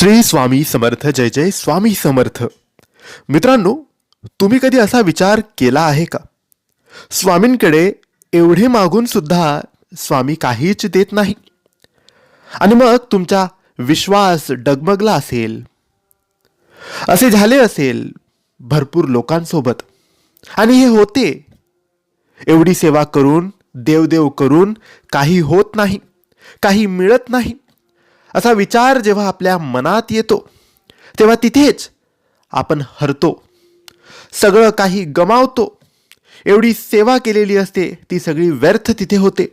श्री स्वामी समर्थ जय जय स्वामी समर्थ. मित्रांनो तुम्ही कधी असा विचार केला आहे का? स्वामींकडे एवढे मागून सुद्धा स्वामी काहीच देत नाही. आणि मग तुमचा विश्वास डगमगला असेल. असे झाले असेल भरपूर लोकांसोबत. आणि हे होते. एवढी सेवा करून देवदेव करून काही होत नाही काही मिळत नाही. असा विचार जेव्हा आपल्या मनात येतो तेव्हा तिथेच आपण हरतो. सगळं काही गमावतो. एवढी सेवा केलेली असते ती सगळी व्यर्थ तिथे होते.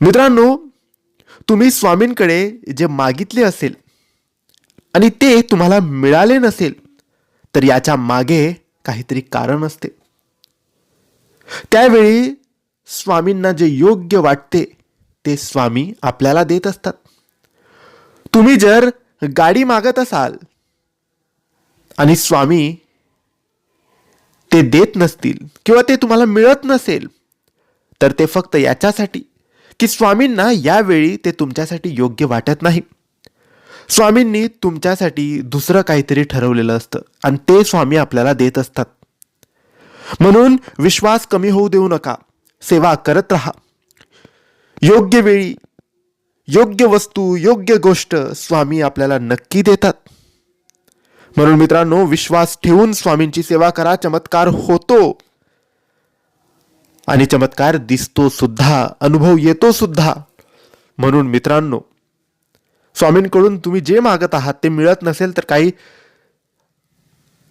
मित्रांनो तुम्ही स्वामींकडे जे मागितले असेल आणि ते तुम्हाला मिळाले नसेल तर याच्या मागे काहीतरी कारण असते. त्यावेळी स्वामींना जे योग्य वाटते ते स्वामी आपल्याला देत असतात. तुम्ही जर गाडी मागत असाल आणि स्वामी ते देत नसतील किंवा ते तुम्हाला मिळत नसेल तर ते फक्त याच्यासाठी की स्वामींना यावेळी ते तुमच्यासाठी योग्य वाटत नाही. स्वामींनी तुमच्यासाठी दुसरं काहीतरी ठरवलेलं असतं आणि ते स्वामी आपल्याला देत असतात. म्हणून विश्वास कमी होऊ देऊ नका सेवा करत राहा. योग्य वेळी योग्य वस्तू योग्य गोष्ट स्वामी आपल्याला नक्की देतात. म्हणून मित्रांनो विश्वास ठेवून स्वामींची सेवा करा चमत्कार होतो. आणि चमत्कार दिसतो सुद्धा अनुभव येतो सुद्धा. म्हणून मित्रांनो स्वामींकडून तुम्ही जे मागत आहात ते मिळत नसेल तर काही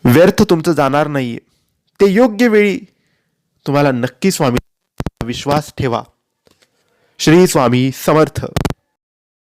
व्यर्थ तुमचं जाणार नाहीये. ते योग्य वेळी तुम्हाला नक्की स्वामी विश्वास ठेवा. श्री स्वामी समर्थ.